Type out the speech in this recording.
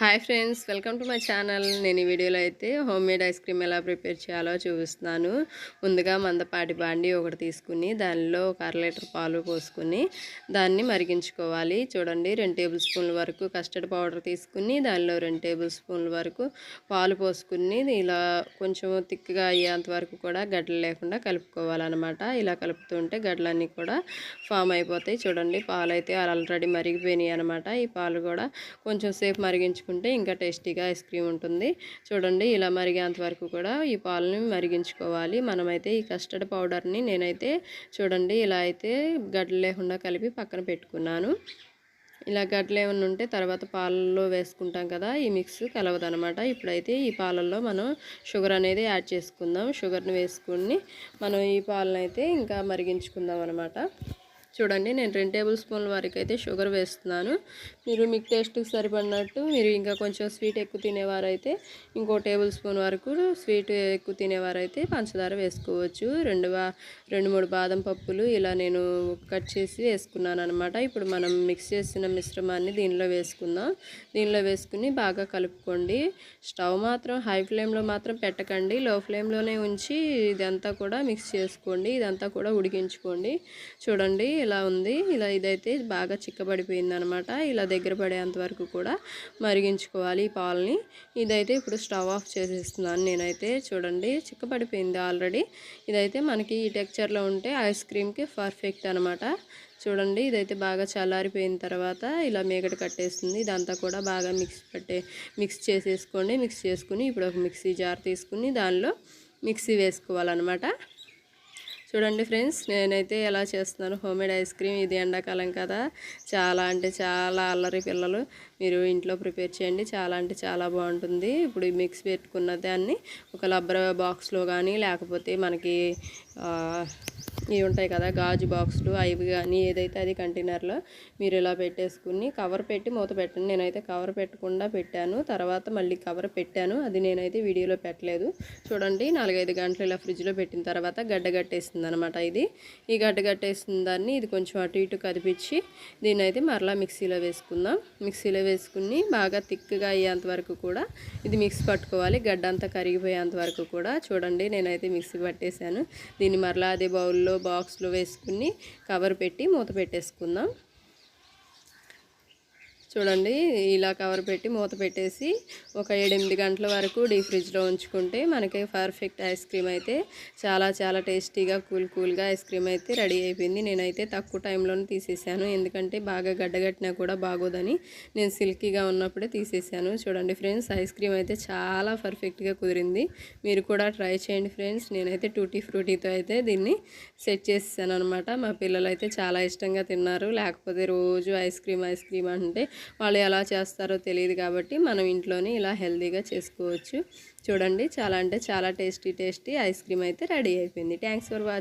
Hi friends welcome to my channel. నేను ఈ వీడియోలో అయితే హోమ్ మేడ్ ఐస్ క్రీమ్ ఎలా ప్రిపేర్ చేయాలో చూపిస్తున్నాను. ముందుగా మందపాటి బాండి ఒకటి తీసుకుని దానిలో ఒక అర లీటర్ పాలు పోసుకుని దాన్ని మరిగించుకోవాలి. చూడండి రెండు టేబుల్ స్పూన్ల వరకు కస్టర్డ్ పౌడర్ తీసుకుని దానిలో రెండు టేబుల్ స్పూన్ల వరకు పాలు పోసుకుని ఇలా కొంచెం థిక్గా అయ్యేంత వరకు కూడా గడ్డలు లేకుండా కలుపుకోవాలన్నమాట. ఇలా కలుపుతుంటే గడ్డలన్నీ కూడా ఫామ్ అయిపోతాయి. చూడండి పాలు అయితే ఆల్రెడీ మరిగిపోయినాయి అనమాట ఈ పాలు కూడా కొంచెం సేపు మరిగించు మరిగించుకుంటే ఇంకా టేస్టీగా ఐస్ క్రీమ్ ఉంటుంది. చూడండి ఇలా మరిగేంత వరకు కూడా ఈ పాలని మరిగించుకోవాలి. మనమైతే ఈ కస్టర్డ్ పౌడర్ని నేనైతే చూడండి ఇలా అయితే గడ్డలు లేకుండా కలిపి పక్కన పెట్టుకున్నాను. ఇలా గడ్డలు ఏమైనా ఉంటే తర్వాత పాలల్లో వేసుకుంటాం కదా ఈ మిక్స్ కలవదనమాట. ఇప్పుడైతే ఈ పాలల్లో మనం షుగర్ అనేది యాడ్ చేసుకుందాం. షుగర్ని వేసుకుని మనం ఈ పాలనైతే ఇంకా మరిగించుకుందాం అనమాట చూడండి నేను రెండు టేబుల్ స్పూన్ల వరకు అయితే షుగర్ వేస్తున్నాను. మీరు మీకు టేస్ట్కి సరిపడినట్టు మీరు ఇంకా కొంచెం స్వీట్ ఎక్కువ తినేవారైతే ఇంకో టేబుల్ స్పూన్ వరకు స్వీట్ ఎక్కువ తినేవారైతే పంచదార వేసుకోవచ్చు. రెండు రెండు మూడు బాదం పప్పులు ఇలా నేను కట్ చేసి వేసుకున్నాను అనమాట ఇప్పుడు మనం మిక్స్ చేసిన మిశ్రమాన్ని దీనిలో వేసుకుందాం. దీనిలో వేసుకుని బాగా కలుపుకోండి. స్టవ్ మాత్రం హై ఫ్లేమ్లో మాత్రం పెట్టకండి. లో ఫ్లేమ్లోనే ఉంచి ఇదంతా కూడా మిక్స్ చేసుకోండి. ఇదంతా కూడా ఉడికించుకోండి. చూడండి ఇలా ఉంది. ఇలా ఇదైతే బాగా చిక్కబడిపోయింది అనమాట ఇలా దగ్గర పడేంత వరకు కూడా మరిగించుకోవాలి ఈ పాలని. ఇదైతే ఇప్పుడు స్టవ్ ఆఫ్ చేసేస్తున్నాను నేనైతే. చూడండి చిక్కబడిపోయింది ఆల్రెడీ. ఇదైతే మనకి ఈ టెక్చర్లో ఉంటే ఐస్ క్రీమ్కి పర్ఫెక్ట్ అనమాట. చూడండి ఇదైతే బాగా చల్లారిపోయిన తర్వాత ఇలా మేకడ కట్టేస్తుంది. ఇదంతా కూడా బాగా మిక్స్ పట్టే మిక్స్ చేసేసుకోండి. మిక్స్ చేసుకుని ఇప్పుడు ఒక మిక్సీ జార్ తీసుకుని దానిలో మిక్సీ వేసుకోవాలన్నమాట. చూడండి ఫ్రెండ్స్ నేనైతే ఎలా చేస్తున్నాను? హోమ్మేడ్ ఐస్ క్రీమ్ ఇది ఎండాకాలం కదా. చాలా అంటే చాలా అల్లరి పిల్లలు. మీరు ఇంట్లో ప్రిపేర్ చేయండి. చాలా అంటే చాలా బాగుంటుంది. ఇప్పుడు మిక్స్ పెట్టుకున్న దాన్ని ఒక లబ్బర్ బాక్స్లో కానీ లేకపోతే మనకి ఇవి ఉంటాయి కదా గాజు బాక్సులు అవి కానీ ఏదైతే అది కంటైనర్లో మీరు ఇలా పెట్టేసుకుని కవర్ పెట్టి మూత పెట్టండి. నేనైతే కవర్ పెట్టకుండా పెట్టాను. తర్వాత మళ్ళీ కవర్ పెట్టాను. అది నేనైతే వీడియోలో పెట్టలేదు. చూడండి నాలుగైదు గంటలు ఇలా ఫ్రిడ్జ్లో పెట్టిన తర్వాత గడ్డ అనమాట ఇది. ఈ గడ్డ కట్టేసిన దాన్ని ఇది కొంచెం అటు ఇటు కదిపించి దీన్ని అయితే మరలా మిక్సీలో వేసుకుందాం. మిక్సీలో వేసుకుని బాగా థిక్గా అయ్యేంత వరకు కూడా ఇది మిక్స్ పట్టుకోవాలి. గడ్డ అంతా కరిగిపోయేంత వరకు కూడా. చూడండి నేనైతే మిక్సీ పట్టేశాను. దీన్ని మరలా అదే బౌల్లో బాక్స్లో వేసుకుని కవర్ పెట్టి మూత పెట్టేసుకుందాం. చూడండి ఇలా కవర్ పెట్టి మూత పెట్టేసి ఒక ఏడెనిమిది గంటల వరకు డీ ఫ్రిడ్జ్లో ఉంచుకుంటే మనకి పర్ఫెక్ట్ ఐస్ క్రీమ్ అయితే చాలా చాలా టేస్టీగా కూల్ కూల్గా ఐస్ క్రీమ్ అయితే రెడీ అయిపోయింది. నేనైతే తక్కువ టైంలోనే తీసేసాను. ఎందుకంటే బాగా గడ్డగట్టినా కూడా బాగోదని నేను సిల్కీగా ఉన్నప్పుడే తీసేసాను. చూడండి ఫ్రెండ్స్ ఐస్ క్రీమ్ అయితే చాలా పర్ఫెక్ట్గా కుదిరింది. మీరు కూడా ట్రై చేయండి ఫ్రెండ్స్. నేనైతే టూటీ ఫ్రూటీతో అయితే దీన్ని సెట్ చేసేసాను అనమాట మా పిల్లలు అయితే చాలా ఇష్టంగా తిన్నారు. లేకపోతే రోజు ఐస్ క్రీమ్ ఐస్ క్రీమ్ అంటే వాళ్ళు ఎలా చేస్తారో తెలియదు కాబట్టి మనం ఇంట్లోనే ఇలా హెల్తీగా చేసుకోవచ్చు. చూడండి చాలా అంటే చాలా టేస్టీ టేస్టీ ఐస్ క్రీమ్ అయితే రెడీ అయిపోయింది. Thanks for watching